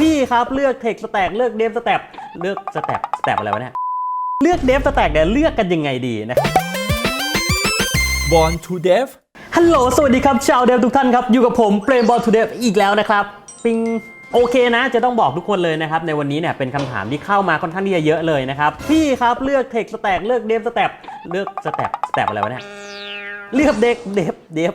พี่ครับ เลือกเทคสแต็กเลือกเดฟสแต็กเลือกสแต็กสแต็กอะไรวะเนี่ย เลือกเดฟสแต็กเนี่ยเลือกกันยังไงดีนะ Born to Dev ฮัลโหล สวัสดีครับ ชาวเดฟทุกท่านครับ อยู่กับผมเปรมบอลทูเดฟอีกแล้วนะครับ ปิงโอเคนะ จะต้องบอกทุกคนเลยนะครับ ในวันนี้เนี่ยเป็นคำถามที่เข้ามาค่อนข้างที่จะเยอะเลยนะครับ พี่ครับเลือกเทคสแต็กเลือกเดฟสแต็กเลือกสแต็กสแต็กอะไรวะเนี่ย เลือกเด็กเดฟเดฟ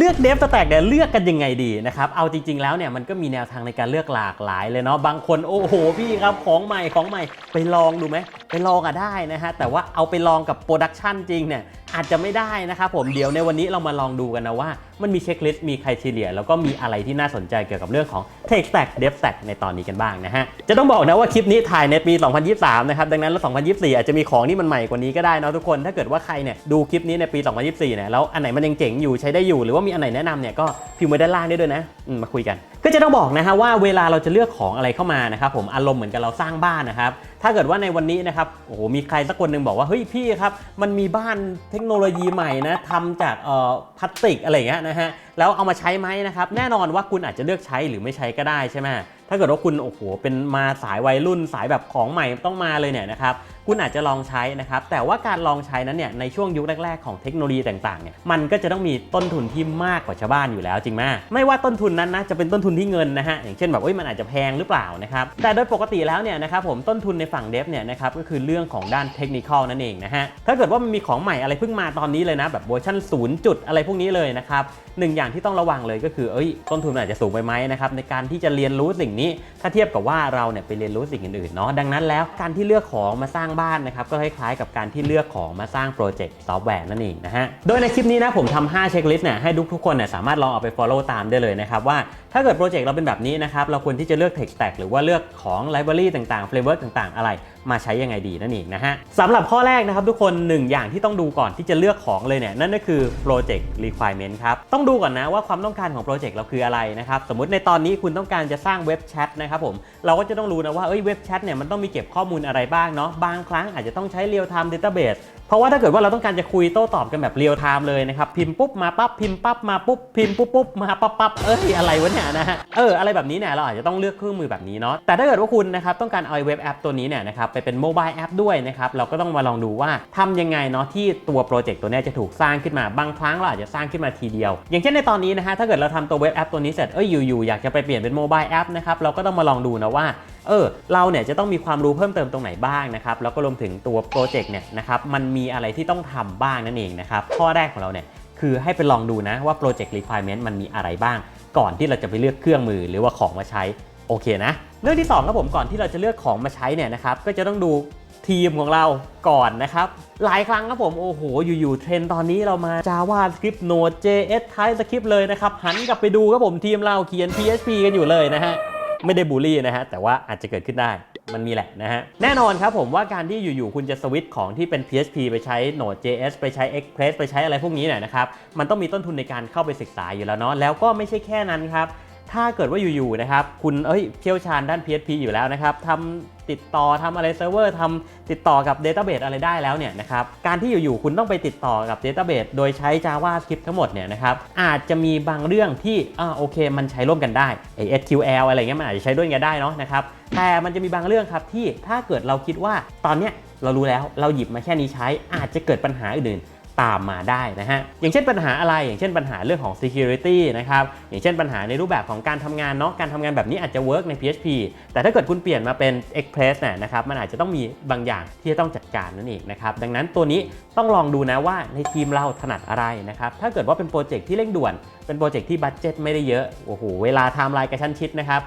เลือกเดฟสแต็กเนี่ยเลือกกันยังไงดีนะครับ เอาจริง ๆ แล้วเนี่ยมันก็มีแนวทางในการเลือกหลากหลายเลยเนาะ บางคนโอ้โหพี่ครับของใหม่ของใหม่ไปลองดูไหมไปลองอะได้นะฮะ แต่ว่าเอาไปลองกับโปรดักชันจริงเนี่ย อาจจะไม่ได้นะครับผมเดี๋ยวในวันนี้เรามาลองดูกันนะว่า มันมีเช็คลิสต์มีใครเฉลี่ยแล้วก็มีอะไรที่น่าสนใจเกี่ยวกับเรื่องของ Tech Stack Dev Stack ในตอนนี้กันบ้างนะฮะ จะต้องบอกนะว่าคลิปนี้ถ่ายในปี 2023 นะครับ ดังนั้นแล้ว 2024 อาจจะมีของที่มันใหม่กว่านี้ก็ได้นะทุกคน ถ้าเกิดว่าใครเนี่ยดูคลิปนี้ในปี 2024 เนี่ยแล้วอันไหนมันยังเจ๋งอยู่ใช้ได้อยู่ หรือว่ามีอันไหนแนะนำเนี่ยก็พิมพ์ไว้ด้านล่างได้ด้วยนะมมาคุยกัน ก็จะต้องบอกนะฮะว่าเวลาเราจะเลือกของอะไรเข้ามานะครับผมอารมณ์เหมือนกับเราสร้างบ้านนะครับถ้าเกิดว่าในวันนี้นะครับโอ้โหมีใครสักคนหนึ่งบอกว่าเฮ้ยพี่ครับมันมีบ้านเทคโนโลยีใหม่นะทำจากเอ่อพลาสติกอะไรเงี้ยนะฮะแล้วเอามาใช้ไหมนะครับแน่นอนว่าคุณอาจจะเลือกใช้หรือไม่ใช้ก็ได้ใช่ไหมถ้าเกิดว่าคุณโอ้โหเป็นมาสายวัยรุ่นสายแบบของใหม่ต้องมาเลยเนี่ยนะครับ คุณอาจจะลองใช้นะครับ แต่ว่าการลองใช้นั้นเนี่ยในช่วงยุคแรกๆของเทคโนโลยีต่างๆเนี่ยมันก็จะต้องมีต้นทุนที่มากกว่าชาวบ้านอยู่แล้วจริงไหมไม่ว่าต้นทุนนั้นนะจะเป็นต้นทุนที่เงินนะฮะอย่างเช่นแบบเอ้ยมันอาจจะแพงหรือเปล่านะครับแต่โดยปกติแล้วเนี่ยนะครับผมต้นทุนในฝั่งเดฟเนี่ยนะครับก็คือเรื่องของด้านเทคนิคนั่นเองนะฮะถ้าเกิดว่ามันมีของใหม่อะไรเพิ่งมาตอนนี้เลยนะแบบเวอร์ชัน0จุดอะไรพวกนี้เลยนะครับหนึ่งอย่างที่ต้องระวังเลยก็คือเอ้ยต้นทุนมันอาจจะสูงไปไหมนะครับในการที่จะเรียนรู้สิ่งนี้ถ้าเทียบกับว่าเราเนี่ยไปเรียนรู้สิ่งอื่นๆเนาะดังนั้นแล้วการที่เลือกของมาสร้างบ้านนะครับก็คล้ายๆกับการที่เลือกของมาสร้างโปรเจกต์ซอฟต์แวร์นั่นเองนะฮะโดยในคลิปนี้นะผมทำ5เช็คลิสต์เนี่ยให้ทุกๆคนเนี่ยสามารถลองเอาไป follow ตามได้เลยนะครับว่าถ้าเกิดโปรเจกต์เราเป็นแบบนี้นะครับเราควรที่จะเลือก tech stack หรือว่าเลือกของ library ต่างๆ framework ต่างๆ อะไรมาใช้ยังไงดีนั่นเองนะฮะสำหรับข้อแรกนะครับทุกคนหนึ่งอย่างที่ต้องดูก่อนที่จะเลือกของเลยเนี่ยนั่นก็คือ project requirement ครับต้องดูก่อนนะว่าความต้องการของโปรเจกต์เราคืออะไรนะครับสมมติในตอนนี้คุณต้องการจะสร้างเว็บแชทนะครับผมเราก็จะต้องรู้นะว่าเอ้ยเว็บแชทเนี่ยมันต้องมีเก็บข้อมูลอะไรบ้างเนาะบางครั้งอาจจะต้องใช้ real time database เพราะว่าถ้าเกิดว่าเราต้องการจะคุยโต้ตอบกันแบบเรียลไทม์เลยนะครับ พิมพ์ปุ๊บมาปั๊บพิมพ์ปั๊บมาปุ๊บพิมพ์ปุ๊บปุ๊บมาปั๊บปั๊บเอ้ยอะไรวะเนี่ยนะฮะเอออะไรแบบนี้เนี่ยเราอาจจะต้องเลือกเครื่องมือแบบนี้เนาะแต่ถ้าเกิดว่าคุณนะครับต้องการเอาเว็บแอปตัวนี้เนี่ยนะครับไปเป็นโมบายแอปด้วยนะครับเราก็ต้องมาลองดูว่าทำยังไงเนาะที่ตัวโปรเจกต์ตัวนี้จะถูกสร้างขึ้นมาบางครั้งเราอาจจะสร้างขึ้นมาทีเดียว อย่างเช่นในตอนนี้นะฮะถ้าเกิดเราทำตัวเว็บแอปตัวนี้เสร็จเอ้ยอยู่ๆอยากจะไปเปลี่ยนเป็นโมบายแอปนะครับเราก็ต้องมาลองดูนะว่า เออเราเนี่ยจะต้องมีความรู้เพิ่มเติมตรงไหนบ้างนะครับแล้วก็รวมถึงตัวโปรเจกต์เนี่ยนะครับมันมีอะไรที่ต้องทำบ้างนั่นเองนะครับข้อแรกของเราเนี่ยคือให้ไปลองดูนะว่าโปรเจกต์ requirement มันมีอะไรบ้าง ก่อนที่เราจะไปเลือกเครื่องมือหรือว่าของมาใช้โอเคนะ เรื่องที่2ครับผมก่อนที่เราจะเลือกของมาใช้เนี่ยนะครับก็จะต้องดูทีมของเราก่อนนะครับ หลายครั้งครับผมโอ้โห อยู่ๆเทรนด์ตอนนี้เรามา JavaScript Node JS TypeScript เลยนะครับ หันกลับไปดูครับผมทีมเราเขียน PHP กันอยู่เลยนะฮะ ไม่ได้บูลลี่นะฮะแต่ว่าอาจจะเกิดขึ้นได้มันมีแหละนะฮะ แน่นอนครับผมว่าการที่อยู่ๆ คุณจะสวิตช์ของที่เป็น PHP ไปใช้ Node.js ไปใช้ Express ไปใช้อะไรพวกนี้เนี่ยนะครับ มันต้องมีต้นทุนในการเข้าไปศึกษาอยู่แล้วเนาะแล้วก็ไม่ใช่แค่นั้นครับ ถ้าเกิดว่าอยู่ๆนะครับคุณเอ้ยเชี่ยวชาญด้าน PHP อยู่แล้วนะครับทำติดต่อทำอะไรเซิร์ฟเวอร์ทำติดต่อกับ Database อะไรได้แล้วเนี่ยนะครับการที่อยู่ๆคุณต้องไปติดต่อกับ Database โดยใช้ JavaScript ทั้งหมดเนี่ยนะครับอาจจะมีบางเรื่องที่อ่าโอเค มันใช้ร่วมกันได้ SQL อะไรเงี้ยมันอาจจะใช้ด้วยกันได้เนาะนะครับแต่มันจะมีบางเรื่องครับที่ถ้าเกิดเราคิดว่าตอนเนี้ยเรารู้แล้วเราหยิบมาแค่นี้ใช้อาจจะเกิดปัญหาอื่นๆ ตามมาได้นะฮะ อย่างเช่นปัญหาอะไรอย่างเช่นปัญหาเรื่องของ security นะครับอย่างเช่นปัญหาในรูปแบบของการทำงานเนาะการทำงานแบบนี้อาจจะ work ใน PHP แต่ถ้าเกิดคุณเปลี่ยนมาเป็น Express เนี่ยนะครับมันอาจจะต้องมีบางอย่างที่จะต้องจัดการนั่นเองนะครับดังนั้นตัวนี้ต้องลองดูนะว่าในทีมเราถนัดอะไรนะครับถ้าเกิดว่าเป็นโปรเจกต์ที่เร่งด่วน เป็นโปรเจกต์ที่บัตเจ็ตไม่ได้เยอะโอ้โหเวลาไทม์ไลน์กระชั้นชิดนะครับ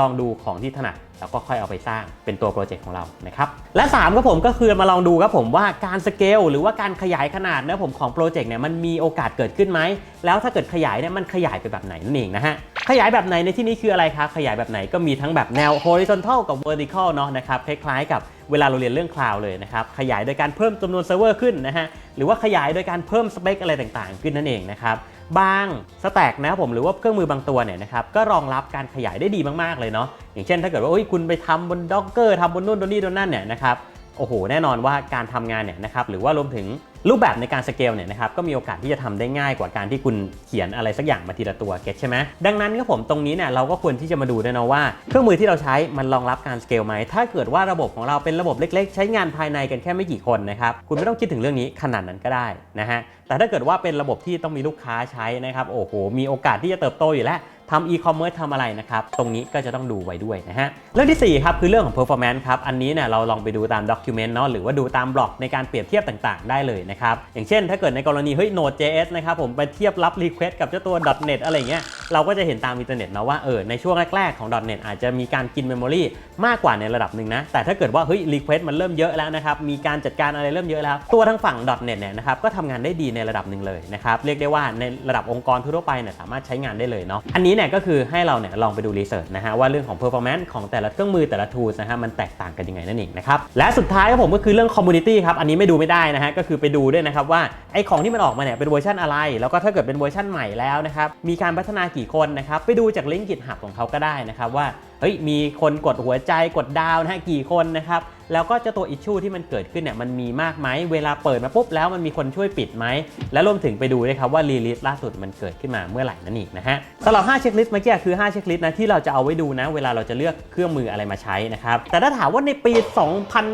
ลองดูของที่ถนัดแล้วก็ค่อยเอาไปสร้างเป็นตัวโปรเจกต์ของเรานะครับและ3ครับผมก็คือมาลองดูครับผมว่าการสเกลหรือว่าการขยายขนาดนะผมของโปรเจกต์เนี่ยมันมีโอกาสเกิดขึ้นไหมแล้วถ้าเกิดขยายเนี่ยมันขยายไปแบบไหนนั่นเองนะฮะขยายแบบไหนในที่นี้คืออะไรครับขยายแบบไหนก็มีทั้งแบบแนว horizontal กับ vertical เนาะนะครับคล้ายๆ กับเวลาเราเรียนเรื่องคลาวเลยนะครับขยายโดยการเพิ่มจำนวนเซิร์ฟเวอร์ขึ้นนะฮะหรือว่าขยายโดยการเพิ่มสเปคอะไรต่างๆ ขึ้นนั่นเองนะครับ บางสแต็กนะครับผมหรือว่าเครื่องมือบางตัวเนี่ยนะครับก็รองรับการขยายได้ดีมากๆเลยเนาะอย่างเช่นถ้าเกิดว่าคุณไปทำบนด็อกเกอร์ทำบนนู่นบนนี่บนนั่นเนี่ยนะครับโอ้โหแน่นอนว่าการทำงานเนี่ยนะครับหรือว่ารวมถึง รูปแบบในการสเกลเนี่ยนะครับก็มีโอกาสที่จะทำได้ง่ายกว่าการที่คุณเขียนอะไรสักอย่างมาทีละตัวเก็ตใช่ไหมดังนั้นครับผมตรงนี้เนี่ยเราก็ควรที่จะมาดูด้วยนะว่าเครื่องมือที่เราใช้มันรองรับการสเกลไหมถ้าเกิดว่าระบบของเราเป็นระบบเล็ก ๆ ใช้งานภายในกันแค่ไม่กี่คนนะครับคุณไม่ต้องคิดถึงเรื่องนี้ขนาดนั้นก็ได้นะฮะแต่ถ้าเกิดว่าเป็นระบบที่ต้องมีลูกค้าใช้นะครับโอ้โหมีโอกาสที่จะเติบโตอยู่แล้วทำอีคอมเมิร์ซทำอะไรนะครับ ตรงนี้ก็จะต้องดูไว้ด้วยนะฮะ เรื่องที่ 4 ครับ คือเรื่องของ performance ครับ อันนี้เนี่ยเราลองไปดูตาม document เนาะหรือว่าดูตามบล็อกในการเปรียบเทียบต่างๆ ได้เลยนะครับ อย่างเช่นถ้าเกิดในกรณีเฮ้ย Node.js นะครับผมไปเทียบรับ request กับเจ้าตัว .net อะไรเงี้ยเราก็จะเห็นตามอินเทอร์เน็ตนะว่าเออในช่วงแรก ๆ ของ .net อาจจะมีการกิน memory มากกว่าในระดับหนึ่งนะ แต่ถ้าเกิดว่าเฮ้ย request มันเริ่มเยอะแล้วนะครับมีการจัดการอะไรเริ่มเยอะแล้ว ตัวทั้งฝั่ง .net เนี่ยนะครับก็ทำงานได้ดีในระดับหนึ่งเลยนะครับเรียกได้ว่าในระดับองค์กรทั่วไปเนี่ยสามารถใช้งานได้เลยเนาะอันนี้เนี่ยก็คือให้เราเนี่ยลองไปดูรีเสิร์ชนะฮะว่าเรื่องของ performance ของแต่ละเครื่องมือแต่ละ tools นะฮะมันแตกต่างกันยังไงนั่นเองนะครับและสุดท้ายครับผมก็คือเรื่อง community ครับอันนี้ไม่ดูไม่ได้นะฮะก็คือไปดูด้วยนะครับว่าไอของที่มันออกมาเนี่ยเป็นเวอร์ชันอะไร แล้วก็ถ้าเกิดเป็นเวอร์ชันใหม่แล้วนะครับมีการพัฒนากี่คนนะครับไปดูจากลิงก์กิจหับของเขาก็ได้นะครับว่า เฮ้ยมีคนกดหัวใจกดดาวนะฮะกี่คนนะครับแล้วก็เจะตัวอิชชูที่มันเกิดขึ้นเนี่ยมันมีมากไหมเวลาเปิดมาปุ๊บแล้วมันมีคนช่วยปิดไหม และรวมถึงไปดูด้วยครับว่ารีลิสล่าสุดมันเกิดขึ้นมาเมื่อไหร่นั่นเองนะฮะสำหรับ5เช็คลิสต์เมื่อกี้คือ5เช็คลิสต์นะที่เราจะเอาไว้ดูนะ เวลาเราจะเลือกเครื่องมืออะไรมาใช้นะครับแต่ถ้าถามว่าในปี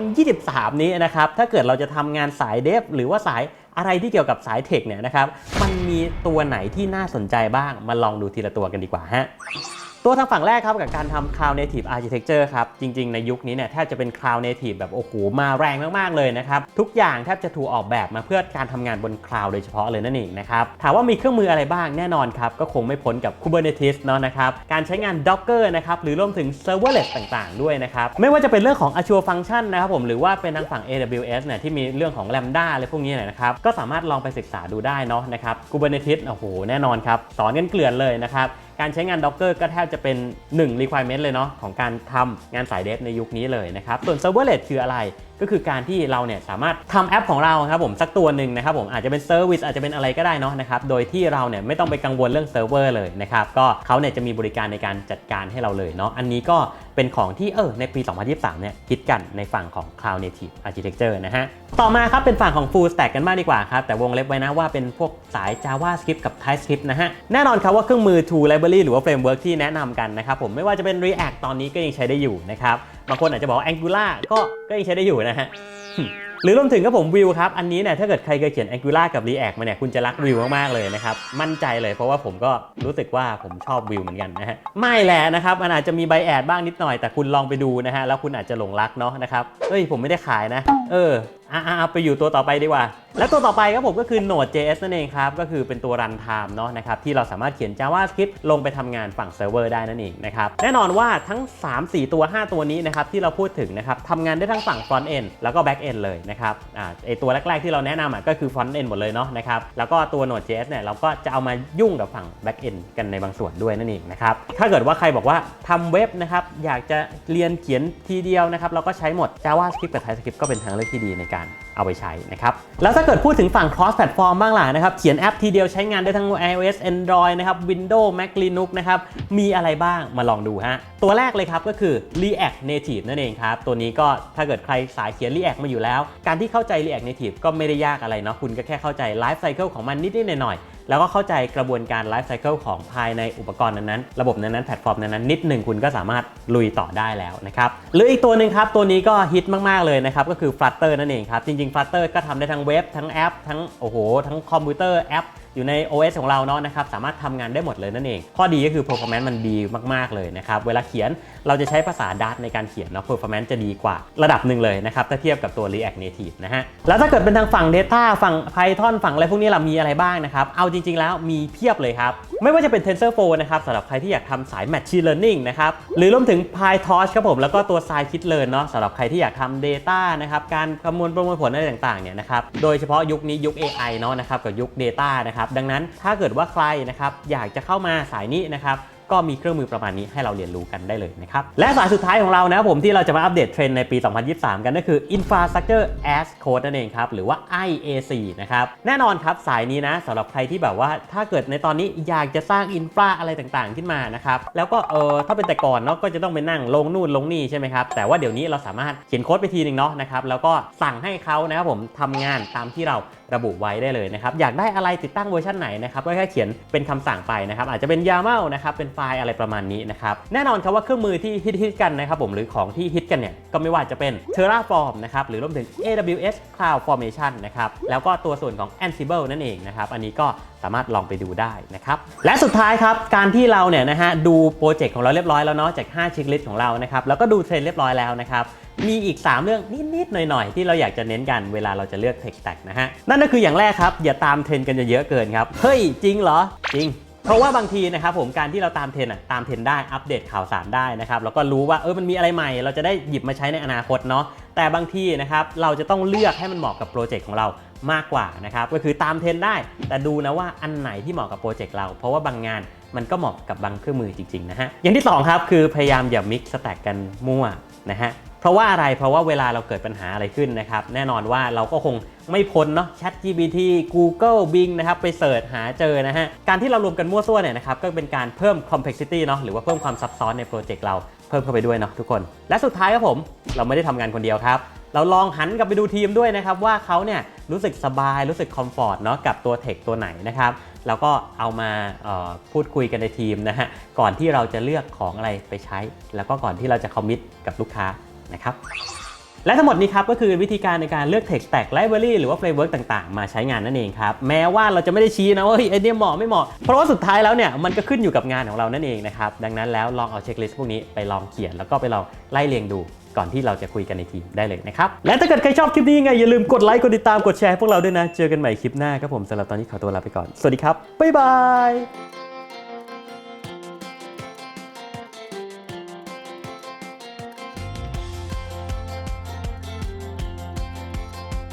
2023 นี้นะครับถ้าเกิดเราจะทำงานสายเดฟหรือว่าสายอะไรที่เกี่ยวกับสายเทคเนี่ยนะครับมันมีตัวไหนที่น่าสนใจบ้างมาลองดูทีละตัวกันดีกว่าฮะ ตัวทางฝั่งแรกครับกับการทำ Cloud Native Architecture ครับ จริง ๆ ในยุคนี้เนี่ยแทบจะเป็น Cloud Native แบบโอ้โหมาแรงมาก ๆ เลยนะครับ ทุกอย่างแทบจะถูกออกแบบมาเพื่อการทำงานบน Cloud โดยเฉพาะเลยนั่นเองนะครับ ถามว่ามีเครื่องมืออะไรบ้างแน่นอนครับ ก็คงไม่พ้นกับ Kubernetes เนาะนะครับ การใช้งาน Docker นะครับหรือรวมถึง Serverless ต่างๆ ด้วยนะครับไม่ว่าจะเป็นเรื่องของ Azure Function นะครับผมหรือว่าเป็นทางฝั่ง AWS เนี่ยที่มีเรื่องของ Lambda อะไรพวกนี้เนยนะครับก็สามารถลองไปศึกษาดูได้เนาะนะครับ Kubernetes โอ้โหแน่นอนครับสอนกันเกลื่อนเลยนะครับ การใช้งาน Docker ก็แทบจะเป็น 1 requirement เลยเนาะของการทำงานสายเดฟในยุคนี้เลยนะครับ ส่วน serverless คืออะไร ก็คือการที่เราเนี่ยสามารถทำแอปของเราครับผมสักตัวหนึ่งนะครับผมอาจจะเป็นเซอร์วิสอาจจะเป็นอะไรก็ได้เนาะนะครับ โดยที่เราเนี่ยไม่ต้องไปกังวลเรื่องเซิร์ฟเวอร์เลยนะครับ ก็เขาเนี่ยจะมีบริการในการจัดการให้เราเลยเนาะ อันนี้ก็ เป็นของที่เออในปี 2023 เนี่ยคิดกันในฝั่งของ Cloud Native Architecture นะฮะ ต่อมาครับเป็นฝั่งของ Full Stack กันมากดีกว่าครับ แต่วงเล็บไว้นะว่าเป็นพวกสาย JavaScript กับ TypeScript นะฮะ แน่นอนครับว่าเครื่องมือ tool library หรือว่า framework ที่แนะนำกันนะครับผมไม่ว่าจะเป็น React ตอนนี้ก็ยังใช้ได้อยู่นะครับบางคนอาจจะบอก Angular ก็ก็ยังใช้ได้อยู่นะฮะ หรือรวมถึงก็ผมวิวครับ อันนี้เนี่ยถ้าเกิดใครเคยเขียน Angular กับ React มาเนี่ยคุณจะรักวิวมากๆเลยนะครับ มั่นใจเลยเพราะว่าผมก็รู้สึกว่าผมชอบวิวเหมือนกันนะฮะไม่แหละนะครับ มันอาจจะมีใบแอดบ้างนิดหน่อยแต่คุณลองไปดูนะฮะแล้วคุณอาจจะหลงรักเนาะนะครับเอ้ยผมไม่ได้ขายนะ เอออ่าไปอยู่ตัวต่อไปดีกว่า และตัวต่อไปครับผมก็คือ Node.js นั่นเองครับ ก็คือเป็นตัว runtime เนาะนะครับที่เราสามารถเขียน JavaScript ลงไปทำงานฝั่งเซิร์ฟเวอร์ได้นั่นเองนะครับ แน่นอนว่าทั้ง 3-4 ตัว 5 ตัวนี้นะครับที่เราพูดถึงนะครับทำงานได้ทั้งฝั่ง front end แล้วก็ back end เลยนะครับอ่าไอตัวแรก ๆ ที่เราแนะนำอะก็คือ front end หมดเลยเนาะนะครับแล้วก็ตัว Node.js เนี่ยเราก็จะเอามายุ่งกับฝั่ง back end กันในบางส่วนด้วยนั่นเองนะครับถ้าเกิดว่าใครบอกว่าทำเว็บนะครับอยากจะเรียนเขียนทีเดียวนะครับเราก็ใช้หมด JavaScript กับ TypeScript ก็เป็นทางเลือกที่ดีในการเอาไปใช้นะครับ แล้วถ้าเกิดพูดถึงฝั่ง cross platform บ้างล่ะนะครับ เขียนแอปทีเดียวใช้งานได้ทั้ง iOS Android นะครับ Windows Mac Linux นะครับ มีอะไรบ้างมาลองดูฮะ ตัวแรกเลยครับก็คือ React Native นั่นเองครับ ตัวนี้ก็ถ้าเกิดใครสายเขียน React มาอยู่แล้ว การที่เข้าใจ React Native ก็ไม่ได้ยากอะไรเนาะ คุณก็แค่เข้าใจ Life Cycle ของมันนิดๆหน่อยๆ แล้วก็เข้าใจกระบวนการไลฟ์ไซเคิลของภายในอุปกรณ์นั้นๆ ระบบนั้นๆ แพลตฟอร์มนั้นๆ นิดหนึ่งคุณก็สามารถลุยต่อได้แล้วนะครับ หรืออีกตัวหนึ่งครับ ตัวนี้ก็ฮิตมาก ๆ เลยนะครับ ก็คือ Flutter นั่นเองครับ จริง ๆ Flutter ก็ทำได้ทั้งเว็บ ทั้งแอป ทั้งโอ้โห ทั้งคอมพิวเตอร์แอป อยู่ใน OS ของเราเนาะนะครับสามารถทำงานได้หมดเลยนั่นเอง ข้อดีก็คือ performance มันดีมากๆเลยนะครับเวลาเขียนเราจะใช้ภาษา Dart ในการเขียนเนาะ performance จะดีกว่าระดับหนึ่งเลยนะครับถ้าเทียบกับตัว React Native นะฮะแล้วถ้าเกิดเป็นทางฝั่ง Data ฝั่ง Python ฝั่งอะไรพวกนี้เรามีอะไรบ้างนะครับเอาจริง ๆ แล้วมีเพียบเลยครับไม่ว่าจะเป็น TensorFlow นะครับสำหรับใครที่อยากทำสาย Machine Learning นะครับหรือรวมถึง PyTorch ครับผมแล้วก็ตัว Scikit-learn เนาะสำหรับใครที่อยากทำ Data นะครับการคำนวณประมวลผลอะไรต่างๆเนี่ยนะครับโดยเฉพาะยุคนี้ยุค AI เนาะนะครับกับยุค Data นะครับดังนั้นถ้าเกิดว่าใครนะครับอยากจะเข้ามาสายนี้นะครับ ก็มีเครื่องมือประมาณนี้ให้เราเรียนรู้กันได้เลยนะครับ และสายสุดท้ายของเรานะผมที่เราจะมาอัปเดตเทรนด์ในปี 2023 กันก็คือ Infrastructure as Code นั่นเองครับหรือว่า IAC นะครับแน่นอนครับสายนี้นะสำหรับใครที่แบบว่าถ้าเกิดในตอนนี้อยากจะสร้างอินฟราอะไรต่างๆ ขึ้นมานะครับแล้วก็เออถ้าเป็นแต่ก่อนเนาะก็จะต้องไปนั่งลงนู่นลงนี่ใช่ไหมครับแต่ว่าเดี๋ยวนี้เราสามารถเขียนโค้ดไปทีหนึ่งเนาะนะครับแล้วก็สั่งให้เขานะครับผมทำงานตามที่เราระบุไว้ได้เลยนะครับอยากได้อะไรติดตั้งเวอร์ชันไหนนะครับก็แค่เขียนเป็นคำสั่งไปนะครับอาจจะเป็น YAML นะครับเป็นไฟล์อะไรประมาณนี้นะครับ แน่นอนครับว่าเครื่องมือที่ฮิตๆกันนะครับผมหรือของที่ฮิตกันเนี่ย ก็ไม่ว่าจะเป็น Terraform นะครับ หรือรวมถึง AWS Cloud Formation นะครับ แล้วก็ตัวส่วนของ Ansible นั่นเองนะครับ อันนี้ก็สามารถลองไปดูได้นะครับ และสุดท้ายครับ การที่เราเนี่ยนะฮะดูโปรเจกต์ของเราเรียบร้อยแล้วเนาะจาก 5ช็คลิสต์ของเรานะครับ แล้วก็ดูเทรนเรียบร้อยแล้วนะครับมีอีก 3 เรื่องนิด ๆ หน่อย ๆ ที่เราอยากจะเน้นกันเวลาเราจะเลือก Tech Stack นะฮะ นั่นก็คืออย่างแรกครับ อย่าตามเทรนกันเยอะเกินครับ เฮ้ย จริงเหรอ จริง เพราะว่าบางทีนะครับผมการที่เราตามเทรนด์อะตามเทรน์ได้อัปเดตข่าวสารได้นะครับแล้วก็รู้ว่าเออมันมีอะไรใหม่ เราจะได้หยิบมาใช้ในอนาคตเนาะแต่บางทีนะครับเราจะต้องเลือกให้มันเหมาะกับโปรเจกต์ของเรามากกว่านะครับก็คือตามเทรน์ได้ แต่ดูนะว่าอันไหนที่เหมาะกับโปรเจกต์เรา เพราะว่าบางงานมันก็เหมาะกับบางเครื่องมือจริงๆนะฮะอย่างที่สองครับคือพยายามอย่ามิกซ์สแต็กกันมั่วนะฮะ เพราะว่าอะไรเพราะว่าเวลาเราเกิดปัญหาอะไรขึ้นนะครับ แน่นอนว่าเราก็คงไม่พ้นเนาะ Chat GPT Google Bing นะครับไปเสิร์ชหาเจอนะฮะ การที่เรารวมกันมั่วซั่วเนี่ยนะครับก็เป็นการเพิ่ม complexity เนาะหรือว่าเพิ่มความซับซ้อนในโปรเจกต์เราเพิ่มเข้าไปด้วยเนาะทุกคน และสุดท้ายครับผม เราไม่ได้ทำงานคนเดียวครับ เราลองหันกลับไปดูทีมด้วยนะครับ ว่าเขาเนี่ยรู้สึกสบายรู้สึกคอมฟอร์ตเนาะกับตัวเทคตัวไหนนะครับแล้วก็เอามาออพูดคุยกันในทีมนะฮะก่อนที่เราจะเลือกของอะไรไปใช้ แล้วก็ก่อนที่เราจะคอมมิตกับลูกค้า นะครับและทั้งหมดนี้ครับก็คือวิธีการในการเลือก Tech Stack Library หรือว่า Framework ต่างๆ มาใช้งานนั่นเองครับ แม้ว่าเราจะไม่ได้ชี้นะว่าไอเดียเหมาะไม่เหมาะ เพราะว่าสุดท้ายแล้วเนี่ยมันก็ขึ้นอยู่กับงานของเรานั่นเองนะครับ ดังนั้นแล้วลองเอาเช็คลิสต์พวกนี้ไปลองเขียนแล้วก็ไปลองไล่เรียงดูก่อนที่เราจะคุยกันในทีมได้เลยนะครับ และถ้าเกิดใครชอบคลิปนี้ยังไงอย่าลืมกดไลค์กดติดตามกดแชร์ให้พวกเราด้วยนะ เจอกันใหม่คลิปหน้าครับผมสำหรับตอนนี้ขอตัวลาไปก่อน สวัสดีครับบ๊ายบาย